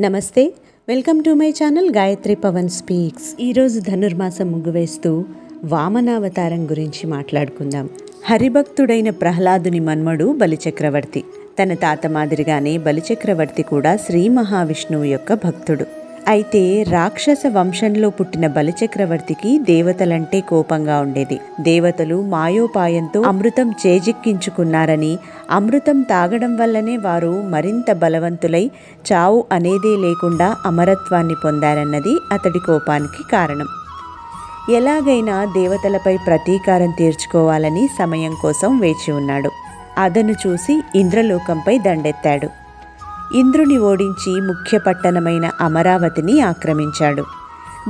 నమస్తే welcome to my channel Gayatri Pawan speaks. ఈరోజు ధనుర్మాసం ముగ్గువేస్తూ వామనావతారం గురించి మాట్లాడుకుందాం. హరిభక్తుడైన ప్రహ్లాదుని మన్మడు బలిచక్రవర్తి. తన తాత మాదిరిగానే బలిచక్రవర్తి కూడా శ్రీ మహావిష్ణువు యొక్క భక్తుడు. అయితే రాక్షస వంశంలో పుట్టిన బలిచక్రవర్తికి దేవతలంటే కోపంగా ఉండేది. దేవతలు మాయోపాయంతో అమృతం చేజిక్కించుకున్నారని అమృతం తాగడం వల్లనే వారు మరింత బలవంతులై చావు అనేదే లేకుండా అమరత్వాన్ని పొందారన్నది అతడి కోపానికి కారణం. ఎలాగైనా దేవతలపై ప్రతీకారం తీర్చుకోవాలని సమయం కోసం వేచి ఉన్నాడు. అదను చూసి ఇంద్రలోకంపై దండెత్తాడు. ఇంద్రుని ఓడించి ముఖ్య పట్టణమైన అమరావతిని ఆక్రమించాడు.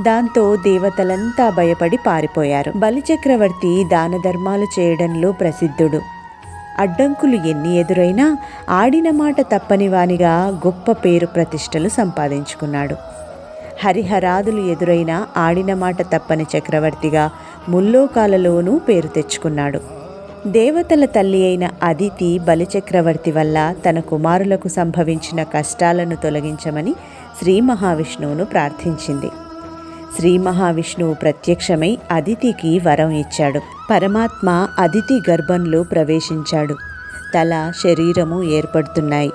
దాంతో దేవతలంతా భయపడి పారిపోయారు. బలిచక్రవర్తి దాన ధర్మాలు చేయడంలో ప్రసిద్ధుడు. అడ్డంకులు ఎన్ని ఎదురైనా ఆడిన మాట తప్పని వానిగా గొప్ప పేరు ప్రతిష్టలు సంపాదించుకున్నాడు. హరిహరాదులు ఎదురైనా ఆడిన మాట తప్పని చక్రవర్తిగా ముల్లోకాలలోనూ పేరు తెచ్చుకున్నాడు. దేవతల తల్లి అయిన అదితి బలిచక్రవర్తి వల్ల తన కుమారులకు సంభవించిన కష్టాలను తొలగించమని శ్రీ మహావిష్ణువును ప్రార్థించింది. శ్రీ మహావిష్ణువు ప్రత్యక్షమై అదితికి వరం ఇచ్చాడు. పరమాత్మ అదితి గర్భంలో ప్రవేశించాడు. తల శరీరము ఏర్పడుతున్నాయి.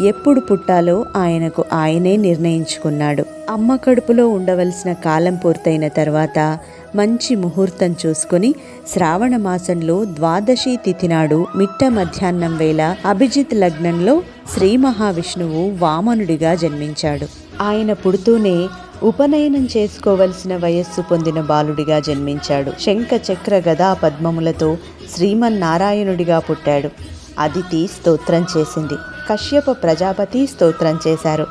ఎప్పుడు పుట్టాలో ఆయనకు ఆయనే నిర్ణయించుకున్నాడు. అమ్మ కడుపులో ఉండవలసిన కాలం పూర్తయిన తర్వాత మంచి ముహూర్తం చూసుకుని శ్రావణ మాసంలో ద్వాదశి తిథి నాడు మిట్ట మధ్యాహ్నం వేళ అభిజిత్ లగ్నంలో శ్రీ మహావిష్ణువు వామనుడిగా జన్మించాడు. ఆయన పుడుతూనే ఉపనయనం చేసుకోవలసిన వయస్సు పొందిన బాలుడిగా జన్మించాడు. శంఖ చక్ర గదా పద్మములతో శ్రీమన్నారాయణుడిగా పుట్టాడు. అదితి స్తోత్రం చేసింది. కశ్యప ప్రజాపతి స్తోత్రం చేశారు.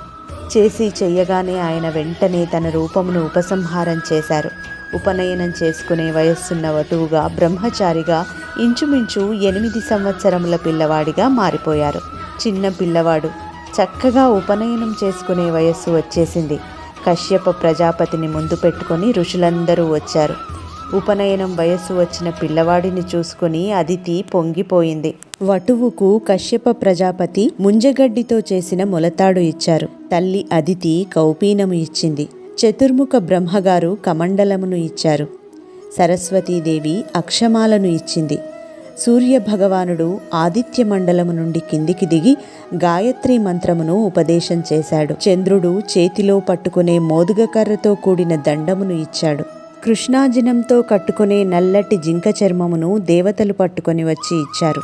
చేసి చెయ్యగానే ఆయన వెంటనే తన రూపమును ఉపసంహారం చేశారు. ఉపనయనం చేసుకునే వయస్సున్న వటువుగా బ్రహ్మచారిగా ఇంచుమించు ఎనిమిది సంవత్సరముల పిల్లవాడిగా మారిపోయారు. చిన్న పిల్లవాడు. చక్కగా ఉపనయనం చేసుకునే వయస్సు వచ్చేసింది. కశ్యప ప్రజాపతిని ముందు పెట్టుకొని ఋషులందరూ వచ్చారు. ఉపనయనం వయస్సు వచ్చిన పిల్లవాడిని చూసుకుని అదితి పొంగిపోయింది. వటువుకు కశ్యప ప్రజాపతి ముంజగడ్డితో చేసిన మొలతాడు ఇచ్చారు. తల్లి అదితి కౌపీనము ఇచ్చింది. చతుర్ముఖ బ్రహ్మగారు కమండలమును ఇచ్చారు. సరస్వతీదేవి అక్షమాలను ఇచ్చింది. సూర్య భగవానుడు ఆదిత్య మండలము నుండి కిందికి దిగి గాయత్రి మంత్రమును ఉపదేశం చేశాడు. చంద్రుడు చేతిలో పట్టుకునే మోదుగకర్రతో కూడిన దండమును ఇచ్చాడు. కృష్ణాజినంతో కట్టుకునే నల్లటి జింక చర్మమును దేవతలు పట్టుకొని వచ్చి ఇచ్చారు.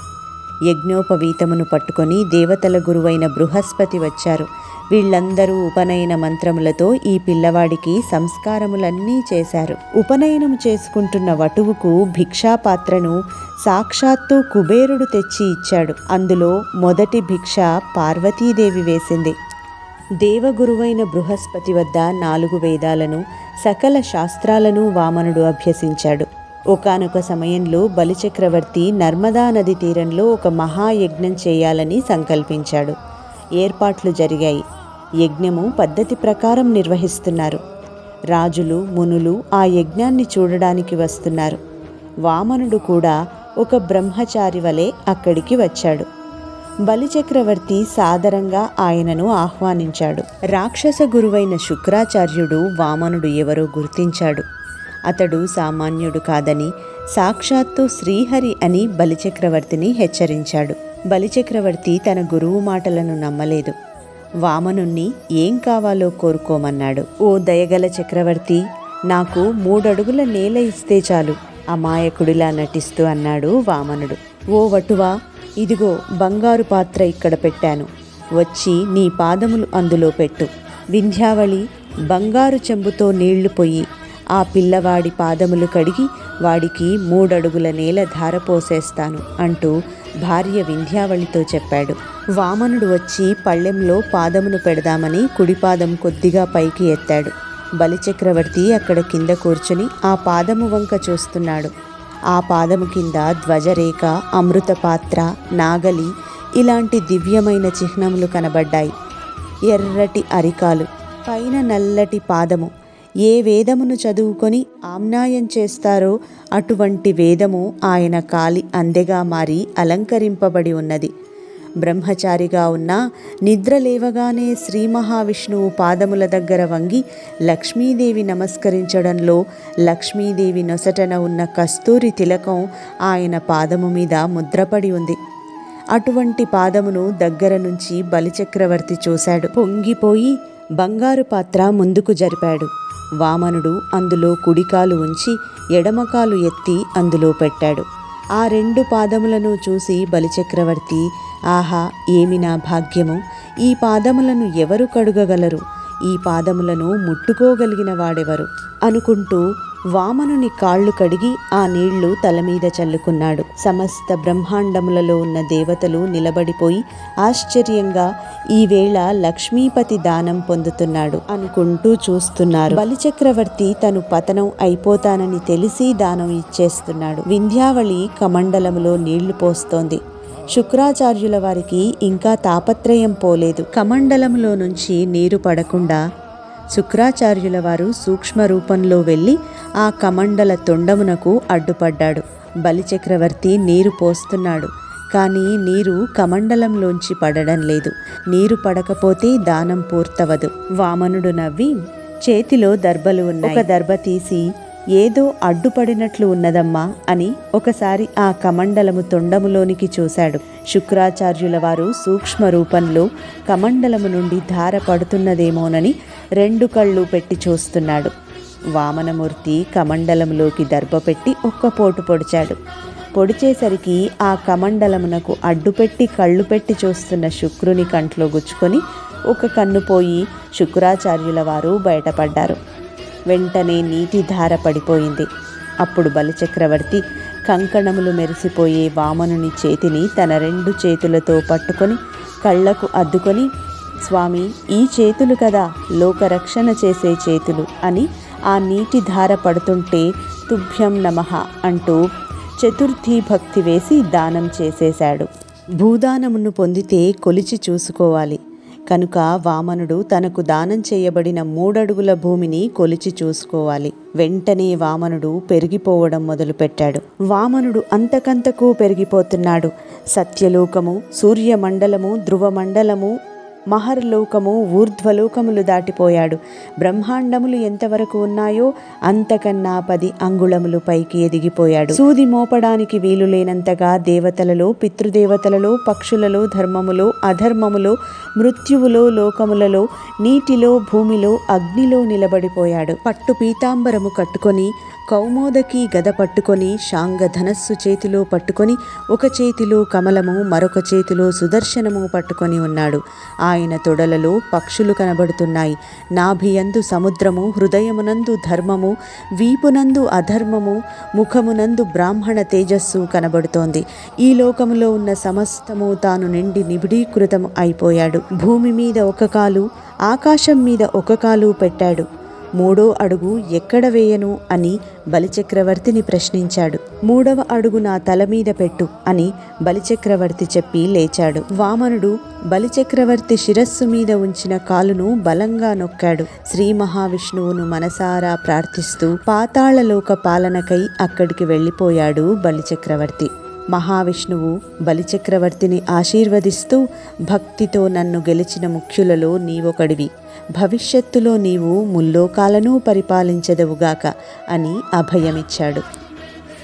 యజ్ఞోపవీతమును పట్టుకొని దేవతల గురువైన బృహస్పతి వచ్చారు. వీళ్ళందరూ ఉపనయన మంత్రములతో ఈ పిల్లవాడికి సంస్కారములన్నీ చేశారు. ఉపనయనం చేసుకుంటున్న వటువుకు భిక్షాపాత్రను సాక్షాత్తు కుబేరుడు తెచ్చి ఇచ్చాడు. అందులో మొదటి భిక్ష పార్వతీదేవి వేసింది. దేవగురువైన బృహస్పతి వద్ద నాలుగు వేదాలను సకల శాస్త్రాలను వామనుడు అభ్యసించాడు. ఒకనొక సమయంలో బలిచక్రవర్తి నర్మదా నది తీరంలో ఒక మహాయజ్ఞం చేయాలని సంకల్పించాడు. ఏర్పాట్లు జరిగాయి. యజ్ఞము పద్ధతి ప్రకారం నిర్వహిస్తున్నారు. రాజులు మునులు ఆ యజ్ఞాన్ని చూడడానికి వస్తున్నారు. వామనుడు కూడా ఒక బ్రహ్మచారి వలె అక్కడికి వచ్చాడు. బలిచక్రవర్తి సాదరంగా ఆయనను ఆహ్వానించాడు. రాక్షస గురువైన శుక్రాచార్యుడు వామనుడు ఎవరో గుర్తించాడు. అతడు సామాన్యుడు కాదని సాక్షాత్తు శ్రీహరి అని బలిచక్రవర్తిని హెచ్చరించాడు. బలిచక్రవర్తి తన గురువు మాటలను నమ్మలేదు. వామనుణ్ణి ఏం కావాలో కోరుకోమన్నాడు. ఓ దయగల చక్రవర్తి నాకు మూడడుగుల నేల ఇస్తే చాలు. అమాయకుడిలా నటిస్తూ అన్నాడు వామనుడు. ఓ వటువా ఇదిగో బంగారు పాత్ర ఇక్కడ పెట్టాను. వచ్చి నీ పాదములు అందులో పెట్టు. వింధ్యావళి బంగారు చెంబుతో నీళ్ళు పొయ్యి. ఆ పిల్లవాడి పాదములు కడిగి వాడికి మూడడుగుల నేల ధారపోసేస్తాను అంటూ భార్య వింధ్యావళితో చెప్పాడు. వామనుడు వచ్చి పళ్ళెంలో పాదమును పెడదామని కుడిపాదం కొద్దిగా పైకి ఎత్తాడు. బలిచక్రవర్తి అక్కడ కింద కూర్చుని ఆ పాదము వంక చూస్తున్నాడు. ఆ పాదము కింద ధ్వజరేఖ అమృత పాత్ర నాగలి ఇలాంటి దివ్యమైన చిహ్నములు కనబడ్డాయి. ఎర్రటి అరికాలు పైన నల్లటి పాదము ఏ వేదమును చదువుకొని ఆమ్నాయం చేస్తారో అటువంటి వేదము ఆయన కాలి అందెగా మారి అలంకరింపబడి ఉన్నది. బ్రహ్మచారిగా ఉన్న నిద్ర లేవగానే శ్రీ మహావిష్ణువు పాదముల దగ్గర వంగి లక్ష్మీదేవి నమస్కరించడంలో లక్ష్మీదేవి నొసటన ఉన్న కస్తూరి తిలకం ఆయన పాదము మీద ముద్రపడి ఉంది. అటువంటి పాదమును దగ్గర నుంచి బలిచక్రవర్తి చూశాడు. పొంగిపోయి బంగారు పాత్ర ముందుకు జరిపాడు. వామనుడు అందులో కుడికాలు ఉంచి ఎడమకాలు ఎత్తి అందులో పెట్టాడు. ఆ రెండు పాదములను చూసి బలిచక్రవర్తి ఆహా ఏమి నా భాగ్యము? ఈ పాదములను ఎవరు కడుగగలరు? ఈ పాదములను ముట్టుకోగలిగిన వాడెవరు? అనుకుంటూ వామనుని కాళ్ళు కడిగి ఆ నీళ్ళు తల మీద చల్లుకున్నాడు. సమస్త బ్రహ్మాండములలో ఉన్న దేవతలు నిలబడిపోయి ఆశ్చర్యంగా ఈవేళ లక్ష్మీపతి దానం పొందుతున్నాడు అనుకుంటూ చూస్తున్నారు. బలిచక్రవర్తి తను పతనం అయిపోతానని తెలిసి దానం ఇచ్చేస్తున్నాడు. వింధ్యావళి కమండలములో నీళ్ళు పోస్తోంది. శుక్రాచార్యుల వారికి ఇంకా తాపత్రయం పోలేదు. కమండలంలో నుంచి నీరు పడకుండా శుక్రాచార్యుల వారు సూక్ష్మ రూపంలో వెళ్ళి ఆ కమండల తొండమునకు అడ్డుపడ్డాడు. బలిచక్రవర్తి నీరు పోస్తున్నాడు. కానీ నీరు కమండలంలోంచి పడడం లేదు. నీరు పడకపోతే దానం పూర్తవదు. వామనుడు నవ్వి చేతిలో దర్బలు ఉన్న ఒక దర్బ తీసి ఏదో అడ్డుపడినట్లు ఉన్నదమ్మా అని ఒకసారి ఆ కమండలము తొండములోనికి చూశాడు. శుక్రాచార్యుల వారు సూక్ష్మ రూపంలో కమండలము నుండి ధార పడుతున్నదేమోనని రెండు కళ్ళు పెట్టి చూస్తున్నాడు. వామనమూర్తి కమండలంలోకి దర్భపెట్టి ఒక్క పోటు పొడిచాడు. పొడిచేసరికి ఆ కమండలమునకు అడ్డుపెట్టి కళ్ళు పెట్టి చూస్తున్న శుక్రుని కంట్లో గుచ్చుకొని ఒక కన్ను పోయి శుక్రాచార్యుల వారు బయటపడ్డారు. వెంటనే నీటి ధార పడిపోయింది. అప్పుడు బలిచక్రవర్తి కంకణములు మెరిసిపోయే వామనుని చేతిని తన రెండు చేతులతో పట్టుకొని కళ్ళకు అద్దుకొని స్వామి ఈ చేతులు కదా లోకరక్షణ చేసే చేతులు అని ఆ నీటి ధార పడుతుంటే తుభ్యం నమః అంటూ చతుర్థి భక్తి వేసి దానం చేసేశాడు. భూదానమును పొందితే కొలిచి చూసుకోవాలి. కనుక వామనుడు తనకు దానం చేయబడిన మూడడుగుల భూమిని కొలిచి చూసుకోవాలి. వెంటనే వామనుడు పెరిగిపోవడం మొదలుపెట్టాడు. వామనుడు అంతకంతకు పెరిగిపోతున్నాడు. సత్యలోకము సూర్యమండలము ధ్రువమండలము మహర్లోకము ఊర్ధ్వలోకములు దాటిపోయాడు. బ్రహ్మాండములు ఎంతవరకు ఉన్నాయో అంతకన్నా పది అంగుళములు పైకి ఎదిగిపోయాడు. సూది మోపడానికి వీలు లేనంతగా దేవతలలో పితృదేవతలలో పక్షులలో ధర్మములో అధర్మములో మృత్యువులో లోకములలో నీటిలో భూమిలో అగ్నిలో నిలబడిపోయాడు. పట్టు పీతాంబరము కట్టుకొని కౌమోదకి గద పట్టుకొని శాంగ ధనస్సు చేతిలో పట్టుకొని ఒక చేతిలో కమలము మరొక చేతిలో సుదర్శనము పట్టుకొని ఉన్నాడు. ఆయన తొడలలో పక్షులు కనబడుతున్నాయి. నాభియందు సముద్రము హృదయమునందు ధర్మము వీపునందు అధర్మము ముఖమునందు బ్రాహ్మణ తేజస్సు కనబడుతోంది. ఈ లోకములో ఉన్న సమస్తము తాను నిండి నిబిడీకృతం అయిపోయాడు. భూమి మీద ఒక కాలు ఆకాశం మీద ఒక కాలు పెట్టాడు. మూడో అడుగు ఎక్కడ వేయను అని బలిచక్రవర్తిని ప్రశ్నించాడు. మూడవ అడుగు నా తల మీద పెట్టు అని బలిచక్రవర్తి చెప్పి లేచాడు. వామనుడు బలిచక్రవర్తి శిరస్సు మీద ఉంచిన కాలును బలంగా నొక్కాడు. శ్రీ మహావిష్ణువును మనసారా ప్రార్థిస్తూ పాతాళలోక పాలనకై అక్కడికి వెళ్ళిపోయాడు బలిచక్రవర్తి. మహావిష్ణువు బలిచక్రవర్తిని ఆశీర్వదిస్తూ భక్తితో నన్ను గెలిచిన ముఖ్యులలో నీవొకడివి. భవిష్యత్తులో నీవు ముల్లోకాలను పరిపాలించదవుగాక అని అభయమిచ్చాడు.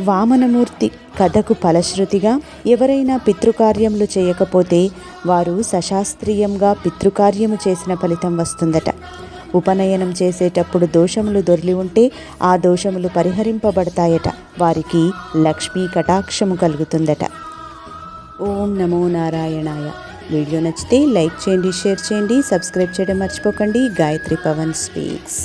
వామనమూర్తి కథకు ఫలశ్రుతిగా ఎవరైనా పితృకార్యములు చేయకపోతే వారు సశాస్త్రీయంగా పితృకార్యము చేసిన ఫలితం వస్తుందట. ఉపనయనం చేసేటప్పుడు దోషములు దొర్లి ఉంటే ఆ దోషములు పరిహరింపబడతాయట. వారికి లక్ష్మీ కటాక్షము కలుగుతుందట. ఓం నమో నారాయణాయ. వీడియో నచ్చితే లైక్ చేయండి షేర్ చేయండి సబ్స్క్రైబ్ చేయడం మర్చిపోకండి. గాయత్రి పవన్ స్పీక్స్.